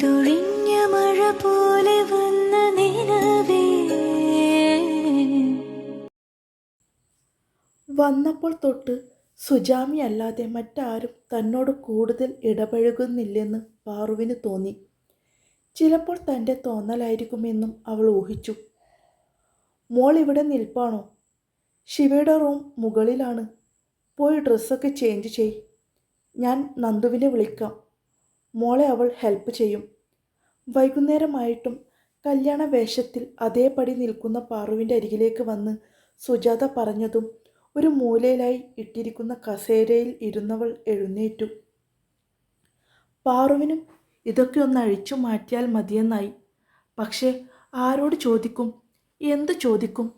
പെയ്തൊഴിഞ്ഞ മഴ പോലെ വന്ന നിലവേ. വന്നപ്പോൾ തൊട്ട് സുജാമി അല്ലാതെ മറ്റാരും തന്നോട് കൂടുതൽ ഇടപഴകുന്നില്ലെന്ന് പാറുവിന് തോന്നി. ചിലപ്പോൾ തന്റെ തോന്നലായിരിക്കുമെന്നും അവൾ ഊഹിച്ചു. മോൾ ഇവിടെ നിൽപ്പാണോ? ശിവയുടെ റൂം മുകളിലാണ്. പോയി ഡ്രസ്സൊക്കെ ചേഞ്ച് ചെയ്. ഞാൻ നന്ദുവിനെ വിളിക്കാം. മോളെ അവൾ ഹെൽപ്പ് ചെയ്യും. വൈകുന്നേരമായിട്ടും കല്യാണ വേഷത്തിൽ അതേപടി നിൽക്കുന്ന പാറുവിന്റെ അരികിലേക്ക് വന്ന് സുജാത പറഞ്ഞതും ഒരു മൂലയിലായി ഇട്ടിരിക്കുന്ന കസേരയിൽ ഇരുന്നവൾ എഴുന്നേറ്റു. പാറുവിനും ഇതൊക്കെ ഒന്ന് അഴിച്ചു മാറ്റിയാൽ മതിയെന്നായി. പക്ഷേ ആരോട് ചോദിക്കും? എന്ത് ചോദിക്കും?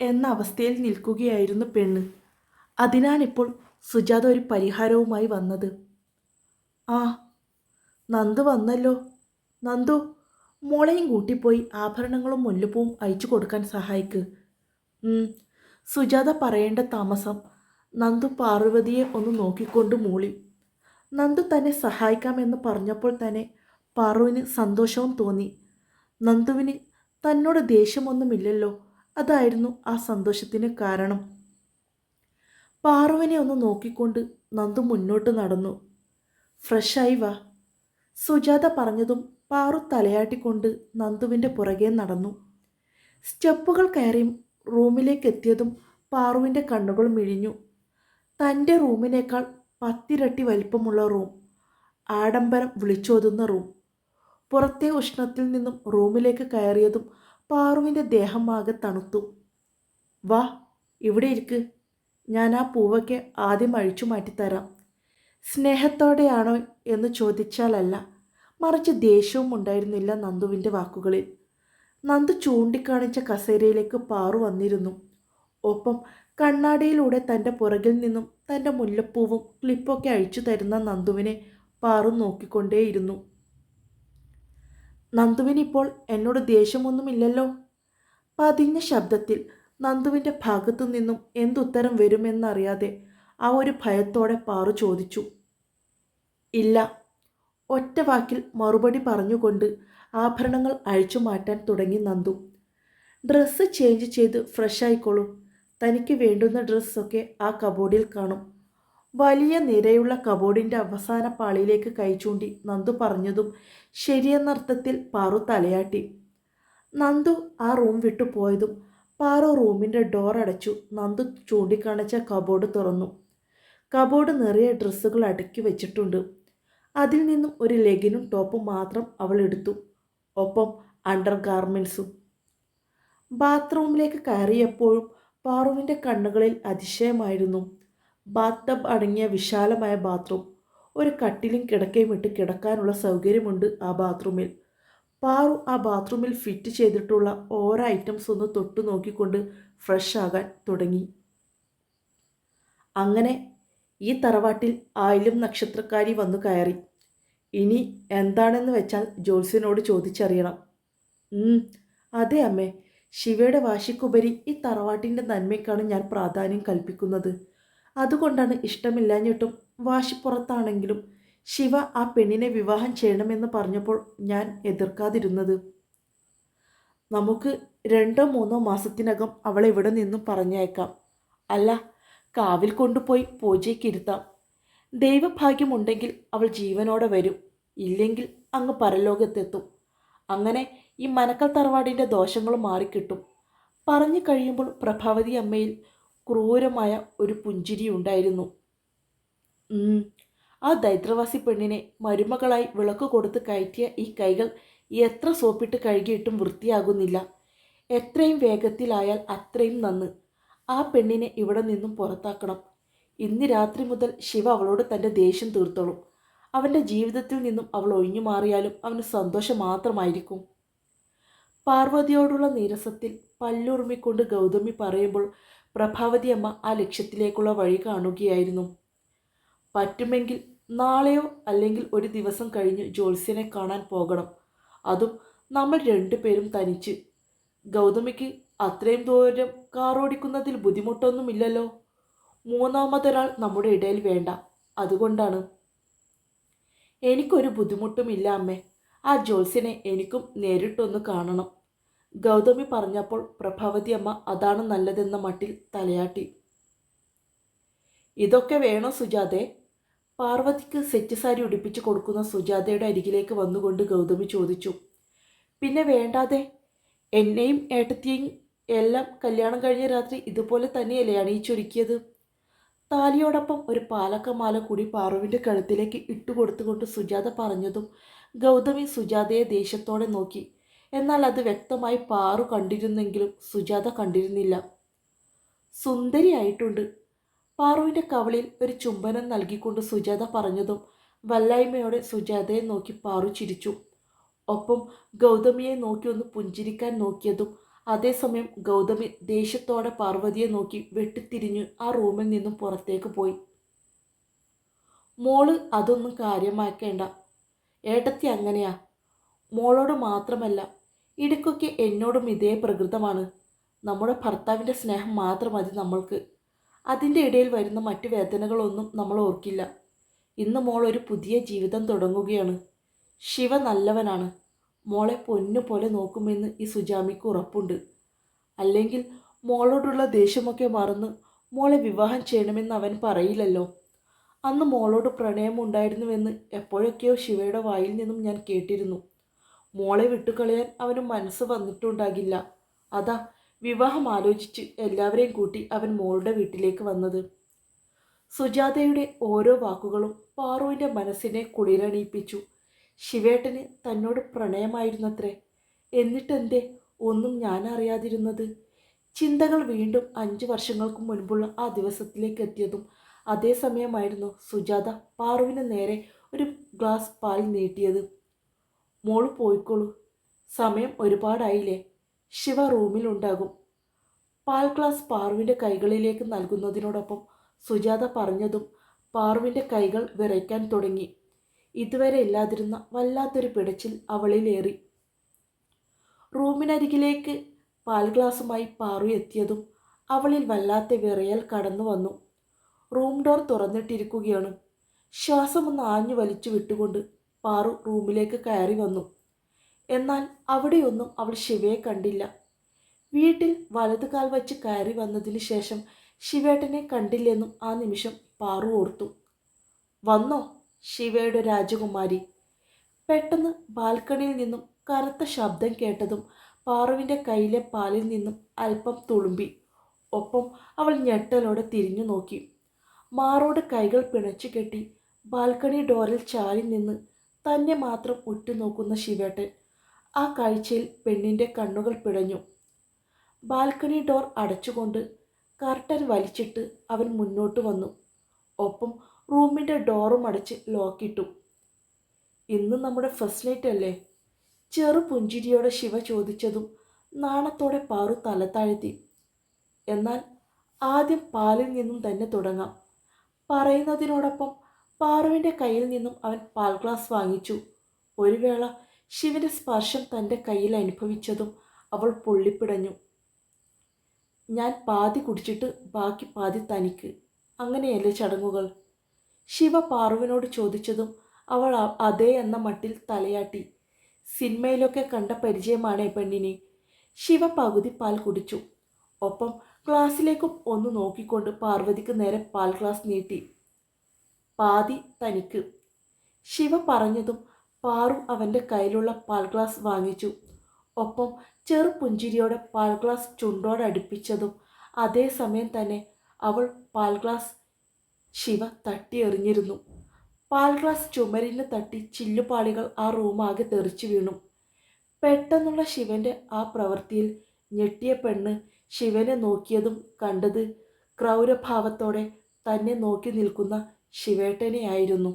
എന്ന അവസ്ഥയിൽ നിൽക്കുകയായിരുന്നു പെണ്ണ്. അതിനാണിപ്പോൾ സുജാത ഒരു പരിഹാരവുമായി വന്നത്. ആ നന്ദു വന്നല്ലോ. നന്ദു മോളെയും കൂട്ടിപ്പോയി ആഭരണങ്ങളും മുല്ലപ്പൂവും അയച്ചു കൊടുക്കാൻ സഹായിക്ക്. സുജാത പറയേണ്ട താമസം. നന്ദു പാർവതിയെ ഒന്ന് നോക്കിക്കൊണ്ട് മൂളി. നന്ദു തന്നെ സഹായിക്കാമെന്ന് പറഞ്ഞപ്പോൾ തന്നെ പാറുവിന് സന്തോഷവും തോന്നി. നന്ദുവിന് തന്നോട് ദേഷ്യമൊന്നുമില്ലല്ലോ. അതായിരുന്നു ആ സന്തോഷത്തിന് കാരണം. പാറുവിനെ ഒന്ന് നോക്കിക്കൊണ്ട് നന്ദു മുന്നോട്ട് നടന്നു. ഫ്രഷായി വാ. സുജാത പറഞ്ഞതും പാറു തലയാട്ടിക്കൊണ്ട് നന്ദുവിന്റെ പുറകെ നടന്നു. സ്റ്റെപ്പുകൾ കയറി റൂമിലേക്ക് എത്തിയതും പാറുവിന്റെ കണ്ണുകൾ മിഴിഞ്ഞു. തന്റെ റൂമിനേക്കാൾ പത്തിരട്ടി വലിപ്പമുള്ള റൂം ആഡംബരം വിളിച്ചോതുന്ന റൂം. പുറത്തെ ഉഷ്ണത്തിൽ നിന്നും റൂമിലേക്ക് കയറിയതും പാറുവിന്റെ ആകെ തണുത്തു. വാ ഇവിടെ ഇരിക്ക്. ഞാൻ ആ പൂവൊക്കെ ആദ്യം അഴിച്ചു മാറ്റിത്തരാം. സ്നേഹത്തോടെയാണോ എന്ന് ചോദിച്ചാലല്ല. മറിച്ച് ദേഷ്യവും ഉണ്ടായിരുന്നില്ല നന്ദുവിന്റെ വാക്കുകളിൽ. നന്ദു ചൂണ്ടിക്കാണിച്ച കസേരയിലേക്ക് പാറു വന്നിരുന്നു. ഒപ്പം കണ്ണാടിയിലൂടെ തന്റെ പുറകിൽ നിന്നും തന്റെ മുല്ലപ്പൂവും ക്ലിപ്പൊക്കെ അഴിച്ചു തരുന്ന നന്ദുവിനെ പാറു നോക്കിക്കൊണ്ടേയിരുന്നു. നന്ദുവിനിപ്പോൾ എന്നോട് ദേഷ്യമൊന്നുമില്ലല്ലോ? പതിഞ്ഞ ശബ്ദത്തിൽ നന്ദുവിന്റെ ഭാഗത്തു നിന്നും എന്തുത്തരം വരുമെന്നറിയാതെ ആ ഒരു ഭയത്തോടെ പാറു ചോദിച്ചു. ഇല്ല ഒറ്റ വാക്കിൽ മറുപടി പറഞ്ഞുകൊണ്ട് ആഭരണങ്ങൾ അഴിച്ചു മാറ്റാൻ തുടങ്ങി നന്ദു. ഡ്രസ്സ് ചേഞ്ച് ചെയ്ത് ഫ്രഷ് ആയിക്കോളൂ. തനിക്ക് വേണ്ടുന്ന ഡ്രസ്സൊക്കെ ആ കബോർഡിൽ കാണും. വലിയ നിരയുള്ള കബോർഡിന്റെ അവസാന പാളിയിലേക്ക് കൈ ചൂണ്ടി നന്ദു പറഞ്ഞതും ശരിയെന്നർത്ഥത്തിൽ പാറു തലയാട്ടി. നന്ദു ആ റൂം വിട്ടു പോയതും പാറു റൂമിന്റെ ഡോർ അടച്ചു നന്ദു ചൂണ്ടിക്കാണിച്ച കബോർഡ് തുറന്നു. കബോർഡ് നിറയെ ഡ്രസ്സുകൾ അടുക്കി വെച്ചിട്ടുണ്ട്. അതിൽ നിന്നും ഒരു ലെഗിനും ടോപ്പും മാത്രം അവൾ എടുത്തു. ഒപ്പം അണ്ടർ ഗാർമെൻസും ബാത്റൂമിലേക്ക് കയറിയപ്പോഴും പാറുവിന്റെ കണ്ണുകളിൽ അതിശയമായിരുന്നു. ബാത്ത് ടബ് അടങ്ങിയ വിശാലമായ ബാത്റൂം ഒരു കട്ടിലും കിടക്കയും ഇട്ട് കിടക്കാനുള്ള സൗകര്യമുണ്ട് ആ ബാത്റൂമിൽ പാറു ആ ബാത്റൂമിൽ ഫിറ്റ് ചെയ്തിട്ടുള്ള ഓരോ ഐറ്റംസ് ഒന്ന് തൊട്ടു നോക്കിക്കൊണ്ട് ഫ്രഷ് ആകാൻ തുടങ്ങി. അങ്ങനെ ഈ തറവാട്ടിൽ ആയിലും നക്ഷത്രക്കാരി വന്നു കയറി. ഇനി എന്താണെന്ന് വെച്ചാൽ ജോത്സ്യനോട് ചോദിച്ചറിയണം. അതെ അമ്മേ. ശിവയുടെ വാശിക്കുപരി ഈ തറവാട്ടിന്റെ നന്മയ്ക്കാണ് ഞാൻ പ്രാധാന്യം കൽപ്പിക്കുന്നത്. അതുകൊണ്ടാണ് ഇഷ്ടമില്ലാഞ്ഞിട്ടും വാശിപ്പുറത്താണെങ്കിലും ശിവ ആ പെണ്ണിനെ വിവാഹം ചെയ്യണമെന്ന് പറഞ്ഞപ്പോൾ ഞാൻ എതിർക്കാതിരുന്നത്. നമുക്ക് രണ്ടോ മൂന്നോ മാസത്തിനകം അവളെവിടെ നിന്നും പറഞ്ഞേക്കാം അല്ല കാവിൽ കൊണ്ടുപോയി പൂജയ്ക്കിരുത്താം. ദൈവഭാഗ്യമുണ്ടെങ്കിൽ അവൾ ജീവനോടെ വരും. ഇല്ലെങ്കിൽ അങ്ങ് പരലോകത്തെത്തും. അങ്ങനെ ഈ മനക്കൽ തറവാടിന്റെ ദോഷങ്ങൾ മാറിക്കിട്ടും. പറഞ്ഞു കഴിയുമ്പോൾ പ്രഭാവതി അമ്മയിൽ ക്രൂരമായ ഒരു പുഞ്ചിരി ഉണ്ടായിരുന്നു. ആ ദൈത്രവാസി പെണ്ണിനെ മരുമകളായി വിളക്ക് കൊടുത്ത് കയറ്റിയ ഈ കൈകൾ എത്ര സോപ്പിട്ട് കഴുകിയിട്ടും വൃത്തിയാകുന്നില്ല. എത്രയും വേഗത്തിലായാൽ അത്രയും നന്ന്. ആ പെണ്ണിനെ ഇവിടെ നിന്നും പുറത്താക്കണം. ഇന്ന് രാത്രി മുതൽ ശിവ അവളോട് തന്റെ ദേഷ്യം തീർത്തോളും. അവന്റെ ജീവിതത്തിൽ നിന്നും അവൾ ഒഴിഞ്ഞു മാറിയാലും അവന് സന്തോഷം മാത്രമായിരിക്കും. പാർവതിയോടുള്ള നീരസത്തിൽ പല്ലുറുമിക്കൊണ്ട് ഗൗതമി പറയുമ്പോൾ പ്രഭാവതി അമ്മ ആ ലക്ഷ്യത്തിലേക്കുള്ള വഴി കാണുകയായിരുന്നു. പറ്റുമെങ്കിൽ നാളെയോ അല്ലെങ്കിൽ ഒരു ദിവസം കഴിഞ്ഞ് ജോത്സ്യനെ കാണാൻ പോകണം. അതും നമ്മൾ രണ്ടുപേരും തനിച്ച്. ഗൗതമിക്ക് അത്രയും ദൂരം കാറോടിക്കുന്നതിൽ ബുദ്ധിമുട്ടൊന്നുമില്ലല്ലോ. മൂന്നാമതൊരാൾ നമ്മുടെ ഇടയിൽ വേണ്ട. അതുകൊണ്ടാണ്. എനിക്കൊരു ബുദ്ധിമുട്ടുമില്ല അമ്മേ. ആ ജോൽസിനെ എനിക്കും നേരിട്ടൊന്ന് കാണണം. ഗൗതമി പറഞ്ഞപ്പോൾ പ്രഭാവതി അമ്മ അതാണ് നല്ലതെന്ന മട്ടിൽ തലയാട്ടി. ഇതൊക്കെ വേണോ സുജാതെ? പാർവതിക്ക് സെറ്റ് സാരി ഉടുപ്പിച്ച് കൊടുക്കുന്ന സുജാതയുടെ അരികിലേക്ക് വന്നുകൊണ്ട് ഗൗതമി ചോദിച്ചു. പിന്നെ വേണ്ടാതെ. എന്നെയും ഏട്ടത്തിയെയും എല്ലാം കല്യാണം കഴിഞ്ഞ രാത്രി ഇതുപോലെ തന്നെയല്ലേ അണിയിച്ചൊരുക്കിയത്? താലിയോടൊപ്പം ഒരു പാലക്കമാല കൂടി പാറുവിന്റെ കഴുത്തിലേക്ക് ഇട്ടുകൊടുത്തുകൊണ്ട് സുജാത പറഞ്ഞതും ഗൗതമി സുജാതയെ ദേഷ്യത്തോടെ നോക്കി. എന്നാൽ അത് വ്യക്തമായി പാറു കണ്ടിരുന്നെങ്കിലും സുജാത കണ്ടിരുന്നില്ല. സുന്ദരിയായിട്ടുണ്ട്. പാറുവിന്റെ കവളിൽ ഒരു ചുംബനം നൽകിക്കൊണ്ട് സുജാത പറഞ്ഞതും വല്ലായ്മയോടെ സുജാതയെ നോക്കി പാറു ചിരിച്ചു. ഒപ്പം ഗൗതമിയെ നോക്കി ഒന്ന് പുഞ്ചിരിക്കാൻ നോക്കിയതും അതേസമയം ഗൗതമി ദേഷ്യത്തോടെ പാർവതിയെ നോക്കി വെട്ടിത്തിരിഞ്ഞ് ആ റൂമിൽ നിന്നും പുറത്തേക്ക് പോയി. മോൾ അതൊന്നും കാര്യമാക്കേണ്ട. ഏട്ടത്തി അങ്ങനെയാ. മോളോട് മാത്രമല്ല ഇടയ്ക്കൊക്കെ എന്നോടും ഇതേ പ്രകൃതമാണ്. നമ്മുടെ ഭർത്താവിന്റെ സ്നേഹം മാത്രം മതി നമ്മൾക്ക്. അതിന്റെ ഇടയിൽ വരുന്ന മറ്റു വേദനകളൊന്നും നമ്മൾ ഓർക്കില്ല. ഇന്ന് മോൾ ഒരു പുതിയ ജീവിതം തുടങ്ങുകയാണ്. ശിവ നല്ലവനാണ്. മോളെ പൊന്നു പോലെ നോക്കുമെന്ന് ഈ സുജാമിക്ക് ഉറപ്പുണ്ട്. അല്ലെങ്കിൽ മോളോടുള്ള ദേഷ്യമൊക്കെ മറന്ന് മോളെ വിവാഹം ചെയ്യണമെന്ന് അവൻ പറയില്ലല്ലോ. അന്ന് മോളോട് പ്രണയമുണ്ടായിരുന്നുവെന്ന് എപ്പോഴൊക്കെയോ ശിവയുടെ വായിൽ നിന്നും ഞാൻ കേട്ടിരുന്നു. മോളെ വിട്ടുകളയാൻ അവന് മനസ്സ് വന്നിട്ടുണ്ടാകില്ല. അതാ വിവാഹം ആലോചിച്ച് എല്ലാവരെയും കൂട്ടി അവൻ മോളുടെ വീട്ടിലേക്ക് വന്നത്. സുജാതയുടെ ഓരോ വാക്കുകളും പാറുവിന്റെ മനസ്സിനെ കുളിരണിയിപ്പിച്ചു. ശിവേട്ടന് തന്നോട് പ്രണയമായിരുന്നത്രേ. എന്നിട്ടെന്തേ ഒന്നും ഞാൻ അറിയാതിരുന്നത് ചിന്തകൾ വീണ്ടും അഞ്ച് വർഷങ്ങൾക്ക് മുൻപുള്ള ആ ദിവസത്തിലേക്ക് എത്തിയതും അതേസമയമായിരുന്നു സുജാത പാറുവിന് നേരെ ഒരു ഗ്ലാസ് പാൽ നീട്ടിയത്. മോൾ പോയിക്കോളൂ. സമയം ഒരുപാടായില്ലേ? ശിവ റൂമിലുണ്ടാകും. പാൽ ഗ്ലാസ് പാറുവിന്റെ കൈകളിലേക്ക് നൽകുന്നതിനോടൊപ്പം സുജാത പറഞ്ഞതും പാറുവിന്റെ കൈകൾ വിറയ്ക്കാൻ തുടങ്ങി. ഇതുവരെ ഇല്ലാതിരുന്ന വല്ലാത്തൊരു പിടച്ചിൽ അവളിലേറി റൂമിനരികിലേക്ക് പാൽ ഗ്ലാസുമായി പാറു എത്തിയതും അവളിൽ വല്ലാത്ത വിറയൽ കടന്നു വന്നു. Room door തുറന്നിട്ടിരിക്കുകയാണ്. ശ്വാസമൊന്ന് ആഞ്ഞു വലിച്ചു വിട്ടുകൊണ്ട് പാറു റൂമിലേക്ക് കയറി വന്നു. എന്നാൽ അവിടെയൊന്നും അവൾ ശിവയെ കണ്ടില്ല. വീട്ടിൽ വലതു കാൽ വച്ച് കയറി വന്നതിന് ശേഷം ശിവേട്ടനെ കണ്ടില്ലെന്നും ആ നിമിഷം പാറു ഓർത്തു. വന്നോ? ശിവയുടെ രാജകുമാരി. പെട്ടെന്ന് ബാൽക്കണിയിൽ നിന്നും കറുത്ത ശബ്ദം കേട്ടതും പാറുവിന്റെ കയ്യിലെ പാലിൽ നിന്നും അല്പം തുളുമ്പി. ഒപ്പം അവൾ ഞെട്ടലോടെ തിരിഞ്ഞു നോക്കി. മാറോട് കൈകൾ പിണച്ചു കെട്ടി ബാൽക്കണി ഡോറിൽ ചാരി നിന്ന് തന്നെ മാത്രം ഉറ്റുനോക്കുന്ന ശിവേട്ടൻ ആ കാഴ്ചയിൽ പെണ്ണിന്റെ കണ്ണുകൾ പിടഞ്ഞു. ബാൽക്കണി ഡോർ അടച്ചുകൊണ്ട് കർട്ടൻ വലിച്ചിട്ട് അവൻ മുന്നോട്ട് വന്നു. ഒപ്പം റൂമിന്റെ ഡോറും അടച്ച് ലോക്കിട്ടു. ഇന്ന് നമ്മുടെ ഫസ്റ്റ് നൈറ്റ് അല്ലേ? ചെറു പുഞ്ചിരിയോടെ ശിവ ചോദിച്ചതും നാണത്തോടെ പാറു തല താഴ്ത്തി എന്നാൽ ആദ്യം പാലിൽ നിന്നും തന്നെ തുടങ്ങാം. പറയുന്നതിനോടൊപ്പം പാറുവിന്റെ കയ്യിൽ നിന്നും അവൻ പാൽ ഗ്ലാസ് വാങ്ങിച്ചു. ഒരു വേള ശിവന്റെ സ്പർശം തന്റെ കയ്യിൽ അനുഭവിച്ചതും അവൾ പൊള്ളിപ്പിടഞ്ഞു. ഞാൻ പാതി കുടിച്ചിട്ട് ബാക്കി പാതി തനിക്ക്. അങ്ങനെയല്ലേ ചടങ്ങുകൾ? ശിവ പാറുവിനോട് ചോദിച്ചതും അവൾ അതേ എന്ന മട്ടിൽ തലയാട്ടി. സിനിമയിലൊക്കെ കണ്ട പരിചയമാണ് പെണ്ണിനെ. ശിവ പകുതി പാൽ കുടിച്ചു. ഒപ്പം ഗ്ലാസ്സിലേക്കും ഒന്ന് നോക്കിക്കൊണ്ട് പാർവതിക്ക് നേരെ പാൽ ഗ്ലാസ് നീട്ടി. പാതി തനിക്ക്. ശിവ പറഞ്ഞതും പാറു അവന്റെ കയ്യിലുള്ള പാൽ ഗ്ലാസ് വാങ്ങിച്ചു. ഒപ്പം ചെറുപുഞ്ചിരിയോടെ പാൽ ഗ്ലാസ് ചുണ്ടോടടുപ്പിച്ചതും അതേസമയം തന്നെ അവൾ പാൽ ഗ്ലാസ് ശിവ തട്ടി എറിഞ്ഞിരുന്നു പാൽ ഗ്ലാസ് ചുമരിന് തട്ടി ചില്ലുപാളികൾ ആ റൂമാകെ തെറിച്ചു വീണു. പെട്ടെന്നുള്ള ശിവന്റെ ആ പ്രവൃത്തിയിൽ ഞെട്ടിയ പെണ്ണ് ശിവനെ നോക്കിയതും കണ്ടത് ക്രൗരഭാവത്തോടെ തന്നെ നോക്കി നിൽക്കുന്ന ശിവേട്ടനെയായിരുന്നു.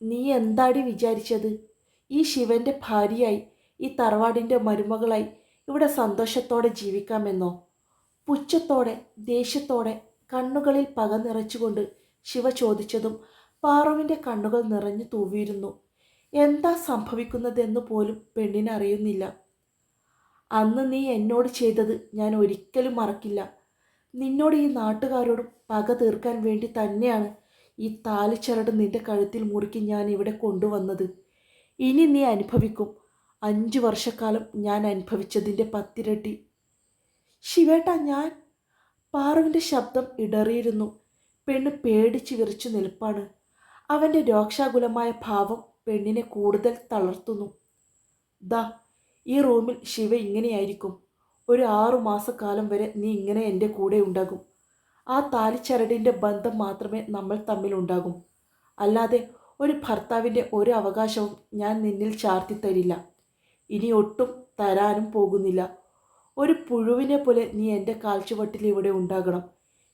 നീ എന്താടി വിചാരിച്ചത്? ഈ ശിവന്റെ ഭാര്യയായി ഈ തറവാടിന്റെ മരുമകളായി ഇവിടെ സന്തോഷത്തോടെ ജീവിക്കാമെന്നോ? പുച്ഛത്തോടെ ദേഷ്യത്തോടെ കണ്ണുകളിൽ പക നിറച്ചുകൊണ്ട് ശിവ ചോദിച്ചതും പാറുവിന്റെ കണ്ണുകൾ നിറഞ്ഞു തൂവിയിരുന്നു. എന്താ സംഭവിക്കുന്നതെന്ന് പോലും പെണ്ണിനറിയുന്നില്ല അന്ന് നീ എന്നോട് ചെയ്തത് ഞാൻ ഒരിക്കലും മറക്കില്ല. നിന്നോട് ഈ നാട്ടുകാരോടും പക തീർക്കാൻ വേണ്ടി തന്നെയാണ് ഈ താലിച്ചരട് നിന്റെ കഴുത്തിൽ മുറുക്കി ഞാൻ ഇവിടെ കൊണ്ടുവന്നത്. ഇനി നീ അനുഭവിക്കും. അഞ്ചു വർഷക്കാലം ഞാൻ അനുഭവിച്ചതിന്റെ പത്തിരട്ടി ശിവേട്ട ഞാൻ പാറുവിന്റെ ശബ്ദം ഇടറിയിരുന്നു. പെണ്ണ് പേടിച്ച് വിറച്ചു നിൽപ്പാണ്. അവന്റെ രോക്ഷാകുലമായ ഭാവം പെണ്ണിനെ കൂടുതൽ തളർത്തുന്നു. ദാ ഈ റൂമിൽ ശിവ ഇങ്ങനെയായിരിക്കും. ഒരു ആറു മാസക്കാലം വരെ നീ ഇങ്ങനെ എന്റെ കൂടെ ഉണ്ടാകും. ആ താലിച്ചരടിന്റെ ബന്ധം മാത്രമേ നമ്മൾ തമ്മിലുണ്ടാകും അല്ലാതെ ഒരു ഭർത്താവിന്റെ ഒരു അവകാശവും ഞാൻ നിന്നിൽ ചാർത്തി തരില്ല. ഇനി ഒട്ടും തരാനും പോകുന്നില്ല. ഒരു പുഴുവിനെ പോലെ നീ എന്റെ കാൽച്ചുവട്ടിൽ ഇവിടെ ഉണ്ടാകണം.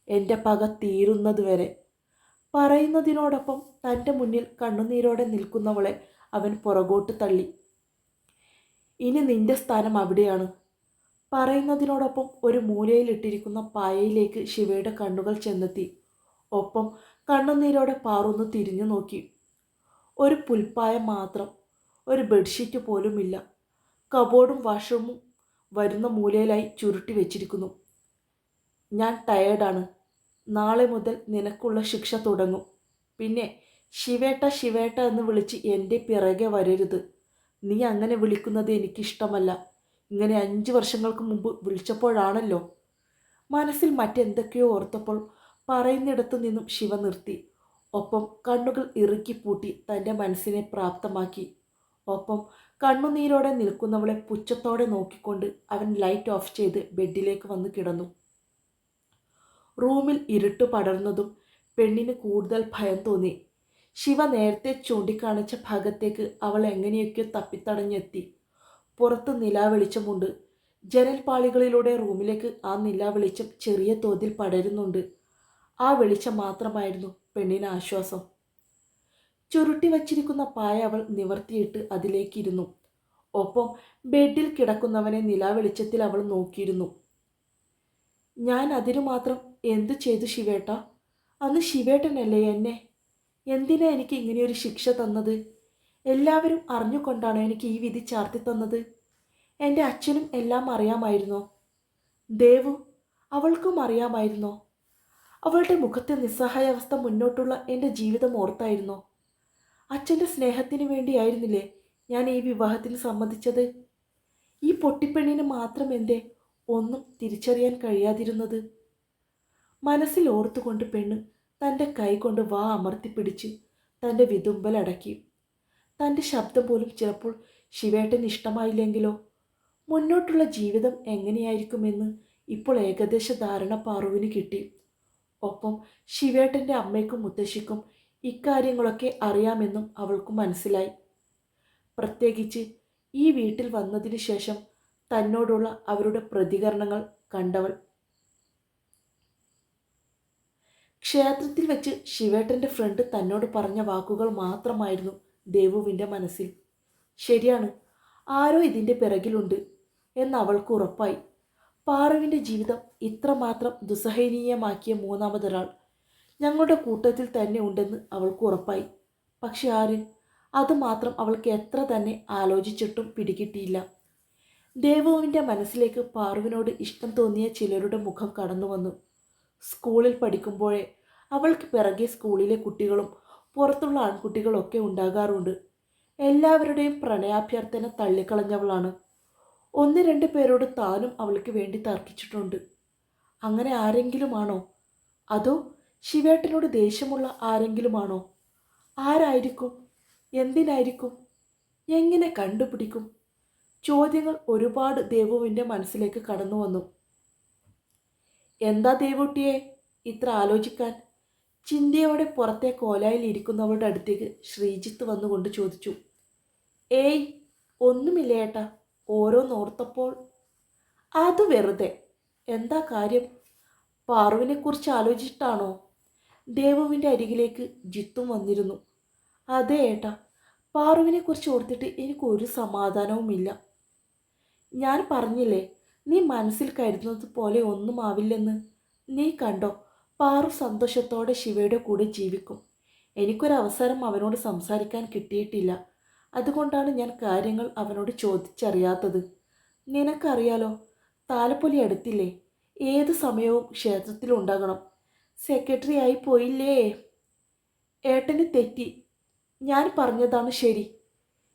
എന്റെ പക തീരുന്നതുവരെ പറയുന്നതിനോടൊപ്പം തന്റെ മുന്നിൽ കണ്ണുനീരോടെ നിൽക്കുന്നവളെ അവൻ പുറകോട്ട് തള്ളി. ഇനി നിന്റെ സ്ഥാനം അവിടെയാണ്. പറയുന്നതിനോടൊപ്പം ഒരു മൂലയിലിട്ടിരിക്കുന്ന പായയിലേക്ക് ശിവയുടെ കണ്ണുകൾ ചെന്നെത്തി. ഒപ്പം കണ്ണുനീരോടെ പാറുന്നു തിരിഞ്ഞു നോക്കി. ഒരു പുൽപ്പായ മാത്രം. ഒരു ബെഡ്ഷീറ്റ് പോലുമില്ല. കബോർഡും വാഷ്റൂമും വരുന്ന മൂലയിലായി ചുരുട്ടി വെച്ചിരിക്കുന്നു. ഞാൻ ടയേർഡാണ് നാളെ മുതൽ നിനക്കുള്ള ശിക്ഷ തുടങ്ങും. പിന്നെ ശിവേട്ട ശിവേട്ട എന്ന് വിളിച്ച് എന്റെ പിറകെ വരരുത്. നീ അങ്ങനെ വിളിക്കുന്നത് എനിക്കിഷ്ടമല്ല. ഇങ്ങനെ അഞ്ച് വർഷങ്ങൾക്ക് മുമ്പ് വിളിച്ചപ്പോഴാണല്ലോ. മനസ്സിൽ മറ്റെന്തൊക്കെയോ ഓർത്തപ്പോൾ പറയുന്നിടത്തു നിന്നും ശിവ നിർത്തി. ഒപ്പം കണ്ണുകൾ ഇറുക്കി പൂട്ടി തന്റെ മനസ്സിനെ പ്രാപ്തമാക്കി. ഒപ്പം കണ്ണുനീരോടെ നിൽക്കുന്നവളെ പുച്ഛത്തോടെ നോക്കിക്കൊണ്ട് അവൻ ലൈറ്റ് ഓഫ് ചെയ്ത് ബെഡിലേക്ക് വന്ന് കിടന്നു. റൂമിൽ ഇരുട്ട് പടർന്നതും പെണ്ണിന് കൂടുതൽ ഭയം തോന്നി. ശിവ നേരത്തെ ചൂണ്ടിക്കാണിച്ച ഭാഗത്തേക്ക് അവൾ എങ്ങനെയൊക്കെയോ തപ്പിത്തടഞ്ഞെത്തി. പുറത്ത് നിലാവെളിച്ചമുണ്ട് ജനൽപാളികളിലൂടെ റൂമിലേക്ക് ആ നിലാവെളിച്ചം ചെറിയ തോതിൽ പടരുന്നുണ്ട്. ആ വെളിച്ചം മാത്രമായിരുന്നു പെണ്ണിന് ആശ്വാസം. ചുരുട്ടി വച്ചിരിക്കുന്ന പായ അവൾ നിവർത്തിയിട്ട് അതിലേക്കിരുന്നു. ഒപ്പം ബെഡിൽ കിടക്കുന്നവനെ നിലാവെളിച്ചത്തിൽ അവൾ നോക്കിയിരുന്നു. ഞാൻ അതിനു മാത്രം എന്തു ചെയ്തു ശിവേട്ട? അന്ന് ശിവേട്ടനല്ലേ എന്നെ? എന്തിനാ എനിക്ക് ഇങ്ങനെയൊരു ശിക്ഷ തന്നത്? എല്ലാവരും അറിഞ്ഞുകൊണ്ടാണ് എനിക്ക് ഈ വിധി ചാർത്തി തന്നത്? എന്റെ അച്ഛനും എല്ലാം അറിയാമായിരുന്നോ? ദേവു അവൾക്കും അറിയാമായിരുന്നോ? അവളുടെ മുഖത്തെ നിസ്സഹായാവസ്ഥ മുന്നോട്ടുള്ള എന്റെ ജീവിതം ഓർത്തായിരുന്നോ? അച്ഛന്റെ സ്നേഹത്തിന് വേണ്ടിയായിരുന്നില്ലേ ഞാൻ ഈ വിവാഹത്തിന് സമ്മതിച്ചത്? ഈ പൊട്ടിപ്പെണ്ണിന് മാത്രം എന്തേ ഒന്നും തിരിച്ചറിയാൻ കഴിയാതിരുന്നത്? മനസ്സിൽ ഓർത്തുകൊണ്ട് പെണ്ണ് തന്റെ കൈ കൊണ്ട് വാ അമർത്തിപ്പിടിച്ച് തന്റെ വിതുമ്പലടക്കി തന്റെ ശബ്ദം പോലും ചിലപ്പോൾ ശിവേട്ടൻ ഇഷ്ടമായില്ലെങ്കിലോ? മുന്നോട്ടുള്ള ജീവിതം എങ്ങനെയായിരിക്കുമെന്ന് ഇപ്പോൾ ഏകദേശ ധാരണ പാറുവിന് കിട്ടി. ഒപ്പം ശിവേട്ടന്റെ അമ്മയ്ക്കും മുത്തശ്ശിക്കും ഇക്കാര്യങ്ങളൊക്കെ അറിയാമെന്നും അവൾക്ക് മനസ്സിലായി. പ്രത്യേകിച്ച് ഈ വീട്ടിൽ വന്നതിന് ശേഷം തന്നോടുള്ള അവരുടെ പ്രതികരണങ്ങൾ കണ്ടവൾ. ക്ഷേത്രത്തിൽ വെച്ച് ശിവേട്ടന്റെ ഫ്രണ്ട് തന്നോട് പറഞ്ഞ വാക്കുകൾ മാത്രമായിരുന്നു ദേവുവിന്റെ മനസ്സിൽ. ശരിയാണ് ആരോ ഇതിന്റെ പിറകിലുണ്ട് എന്ന് അവൾക്ക് ഉറപ്പായി. പാറുവിന്റെ ജീവിതം ഇത്രമാത്രം ദുസ്സഹനീയമാക്കിയ മൂന്നാമതൊരാൾ ഞങ്ങളുടെ കൂട്ടത്തിൽ തന്നെ ഉണ്ടെന്ന് അവൾക്ക് ഉറപ്പായി. പക്ഷെ ആര് അതുമാത്രം അവൾക്ക് എത്ര തന്നെ ആലോചിച്ചിട്ടും പിടികിട്ടിയില്ല. ദേവുവിന്റെ മനസ്സിലേക്ക് പാറുവിനോട് ഇഷ്ടം തോന്നിയ ചിലരുടെ മുഖം കടന്നു വന്നു. സ്കൂളിൽ പഠിക്കുമ്പോഴേ അവൾക്ക് പിറകെ സ്കൂളിലെ കുട്ടികളും പുറത്തുള്ള ആൺകുട്ടികളൊക്കെ ഉണ്ടാകാറുണ്ട്. എല്ലാവരുടെയും പ്രണയാഭ്യർത്ഥന തള്ളിക്കളഞ്ഞവളാണ്. ഒന്ന് രണ്ട് പേരോട് താനും അവൾക്ക് വേണ്ടി തർക്കിച്ചിട്ടുണ്ട്. അങ്ങനെ ആരെങ്കിലുമാണോ? അതോ ശിവേട്ടനോട് ദേഷ്യമുള്ള ആരെങ്കിലുമാണോ? ആരായിരിക്കും? എന്തിനായിരിക്കും? എങ്ങനെ കണ്ടുപിടിക്കും? ചോദ്യങ്ങൾ ഒരുപാട് ദേവുവിന്റെ മനസ്സിലേക്ക് കടന്നു വന്നു. എന്താ ദേവുട്ടിയെ? ഇത്ര ആലോചിക്കാൻ. ചിന്തയോടെ പുറത്തെ കോലായിൽ ഇരിക്കുന്നവരുടെ അടുത്തേക്ക് ശ്രീജിത്ത് വന്നുകൊണ്ട് ചോദിച്ചു. ഏയ് ഒന്നുമില്ല ഏട്ടാ. ഓരോന്നോർത്തപ്പോൾ അത് വെറുതെ. എന്താ കാര്യം? പാറുവിനെക്കുറിച്ച് ആലോചിച്ചിട്ടാണോ? ദേവുവിന്റെ അരികിലേക്ക് ജിത്തും വന്നിരുന്നു. അതെ ഏട്ടാ പാറുവിനെക്കുറിച്ച് ഓർത്തിട്ട് എനിക്ക് ഒരു സമാധാനവുമില്ല. ഞാൻ പറഞ്ഞില്ലേ നീ മനസ്സിൽ കരുതുന്നത് പോലെ ഒന്നും ആവില്ലെന്ന്. നീ കണ്ടോ പാറു സന്തോഷത്തോടെ ശിവയുടെ കൂടെ ജീവിക്കും. എനിക്കൊരവസരം അവനോട് സംസാരിക്കാൻ കിട്ടിയിട്ടില്ല. അതുകൊണ്ടാണ് ഞാൻ കാര്യങ്ങൾ അവനോട് ചോദിച്ചറിയാത്തത്. നിനക്കറിയാലോ താലപ്പൊലി അടുത്തില്ലേ ഏത് സമയവും ക്ഷേത്രത്തിലുണ്ടാകണം. സെക്രട്ടറി ആയി പോയില്ലേ? ഏട്ടന് തെറ്റി. ഞാൻ പറഞ്ഞതാണ് ശരി.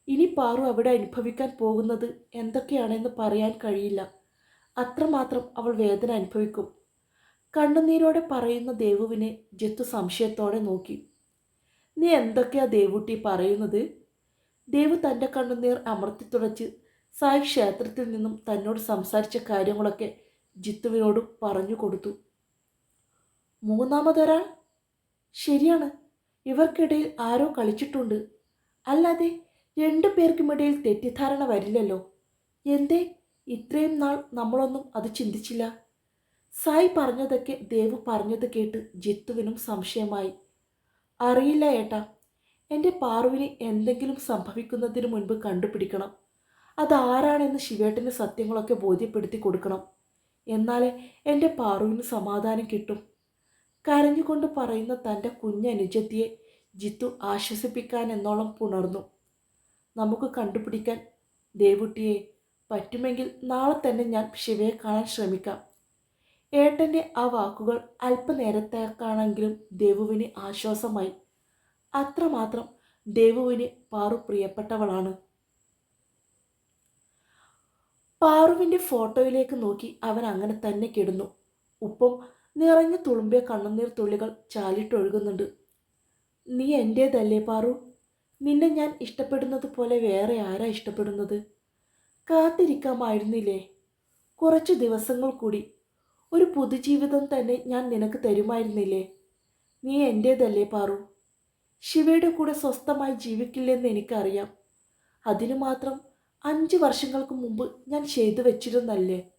ഇനി പാറു അവിടെ അനുഭവിക്കാൻ പോകുന്നത് എന്തൊക്കെയാണെന്ന് പറയാൻ കഴിയില്ല. അത്രമാത്രം അവൾ വേദന അനുഭവിക്കും. കണ്ണുനീരോടെ പറയുന്ന ദേവുവിനെ ജത്തു സംശയത്തോടെ നോക്കി. നീ എന്തൊക്കെയാ ദേവുട്ടി പറയുന്നത്? ദേവു തന്റെ കണ്ണുനീർ അമർത്തി തുടച്ച് സായി ക്ഷേത്രത്തിൽ നിന്നും തന്നോട് സംസാരിച്ച കാര്യങ്ങളൊക്കെ ജിത്തുവിനോട് പറഞ്ഞു കൊടുത്തു. മൂന്നാമതൊരാൾ? ശരിയാണ്. ഇവർക്കിടയിൽ ആരോ കളിച്ചിട്ടുണ്ട്. അല്ലാതെ രണ്ടു പേർക്കുമിടയിൽ തെറ്റിദ്ധാരണ വരില്ലല്ലോ. എന്തേ? ഇത്രയും നാൾ നമ്മളൊന്നും അത് ചിന്തിച്ചില്ല. സായി പറഞ്ഞതൊക്കെ ദേവ് പറഞ്ഞത് കേട്ട് ജിത്തുവിനും സംശയമായി. അറിയില്ല ഏട്ടാ. എന്റെ പാറുവിന് എന്തെങ്കിലും സംഭവിക്കുന്നതിന് മുൻപ് കണ്ടുപിടിക്കണം. അതാരാണെന്ന് ശിവേട്ടന്റെ സത്യങ്ങളൊക്കെ ബോധ്യപ്പെടുത്തി കൊടുക്കണം. എന്നാലേ എന്റെ പാറുവിന് സമാധാനം കിട്ടും. കരഞ്ഞുകൊണ്ട് പറയുന്ന തന്റെ കുഞ്ഞനുജത്തിയെ ജിത്തു ആശ്വസിപ്പിക്കാൻ എന്നോളം പുണർന്നു. നമുക്ക് കണ്ടുപിടിക്കാൻ ദേവുട്ടിയെ പറ്റുമെങ്കിൽ നാളെ തന്നെ ഞാൻ ശിവയെ കാണാൻ ശ്രമിക്കാം. ഏട്ടന്റെ ആ വാക്കുകൾ അല്പനേരത്തേക്കാണെങ്കിലും ദേവുവിന് ആശ്വാസമായി. അത്രമാത്രം ദേവുവിന് പാറു പ്രിയപ്പെട്ടവളാണ്. പാറുവിന്റെ ഫോട്ടോയിലേക്ക് നോക്കി അവൻ അങ്ങനെ തന്നെ കിടന്നു. ഉപ്പം നിറഞ്ഞു തുളുമ്പിയ കണ്ണുനീർ തുള്ളികൾ ചാലിട്ടൊഴുകുന്നുണ്ട്. നീ എന്റേതല്ലേ പാറു? നിന്നെ ഞാൻ ഇഷ്ടപ്പെടുന്നത് പോലെ വേറെ ആരാ ഇഷ്ടപ്പെടുന്നത്? കാത്തിരിക്കാമായിരുന്നില്ലേ? കുറച്ച് ദിവസങ്ങൾ കൂടി. ഒരു പുതുജീവിതം തന്നെ ഞാൻ നിനക്ക് തരുമായിരുന്നില്ലേ? നീ എന്റേതല്ലേ പാറു? ശിവയുടെ കൂടെ സ്വസ്ഥമായി ജീവിക്കില്ലെന്ന് എനിക്കറിയാം. അതിനു മാത്രം അഞ്ച് വർഷങ്ങൾക്ക് മുമ്പ് ഞാൻ ചെയ്തു വെച്ചിരുന്നല്ലേ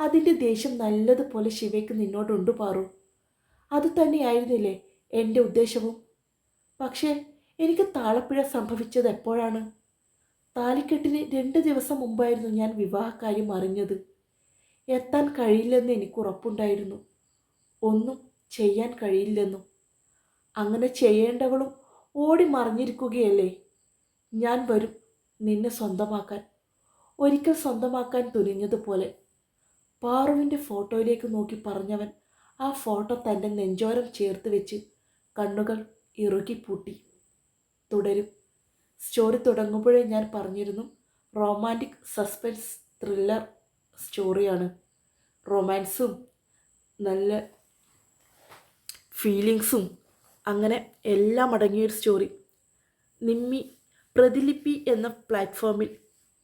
അതിന്റെ ദേഷ്യം നല്ലതുപോലെ ശിവയ്ക്ക് നിന്നോടുണ്ട് പാറു. അത് തന്നെയായിരുന്നില്ലേ എന്റെ ഉദ്ദേശവും? പക്ഷേ എനിക്ക് താളപ്പിഴ സംഭവിച്ചത് എപ്പോഴാണ്? താലിക്കെട്ടിന് രണ്ട് ദിവസം മുമ്പായിരുന്നു ഞാൻ വിവാഹക്കാര്യം അറിഞ്ഞത്. എത്താൻ കഴിയില്ലെന്ന് എനിക്ക് ഉറപ്പുണ്ടായിരുന്നു. ഒന്നും ചെയ്യാൻ കഴിയില്ലെന്നും. അങ്ങനെ ചെയ്യേണ്ടവളും ഓടി മറിഞ്ഞിരിക്കുകയല്ലേ? ഞാൻ വരും നിന്നെ സ്വന്തമാക്കാൻ. ഒരിക്കൽ സ്വന്തമാക്കാൻ തുനിഞ്ഞതുപോലെ. പാറുവിന്റെ ഫോട്ടോയിലേക്ക് നോക്കി പറഞ്ഞവൻ ആ ഫോട്ടോ തന്റെ നെഞ്ചോരം ചേർത്ത് വെച്ച് കണ്ണുകൾ ഇറുകിപ്പൂട്ടി തുടരും. സ്റ്റോറി തുടങ്ങുമ്പോഴേ ഞാൻ പറഞ്ഞിരുന്നു റൊമാന്റിക് സസ്പെൻസ് ത്രില്ലർ സ്റ്റോറിയാണ്. റൊമാൻസും നല്ല ഫീലിങ്സും അങ്ങനെ എല്ലാം അടങ്ങിയൊരു സ്റ്റോറി. നിമ്മി പ്രതിലിപി എന്ന പ്ലാറ്റ്ഫോമിൽ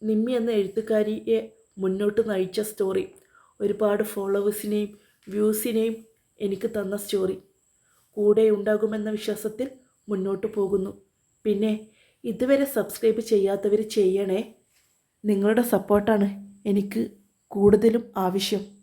നിമ്മി എന്ന എഴുത്തുകാരിയെ മുന്നോട്ട് നയിച്ച സ്റ്റോറി. ഒരുപാട് ഫോളോവേഴ്സിനെയും വ്യൂസിനെയും എനിക്ക് തന്ന സ്റ്റോറി. കൂടെ ഉണ്ടാകുമെന്ന വിശ്വാസത്തിൽ മുന്നോട്ട് പോകുന്നു. പിന്നെ ഇതുവരെ സബ്സ്ക്രൈബ് ചെയ്യാത്തവർ ചെയ്യണേ. നിങ്ങളുടെ സപ്പോർട്ടാണ് എനിക്ക് കൂടുതലും ആവശ്യം.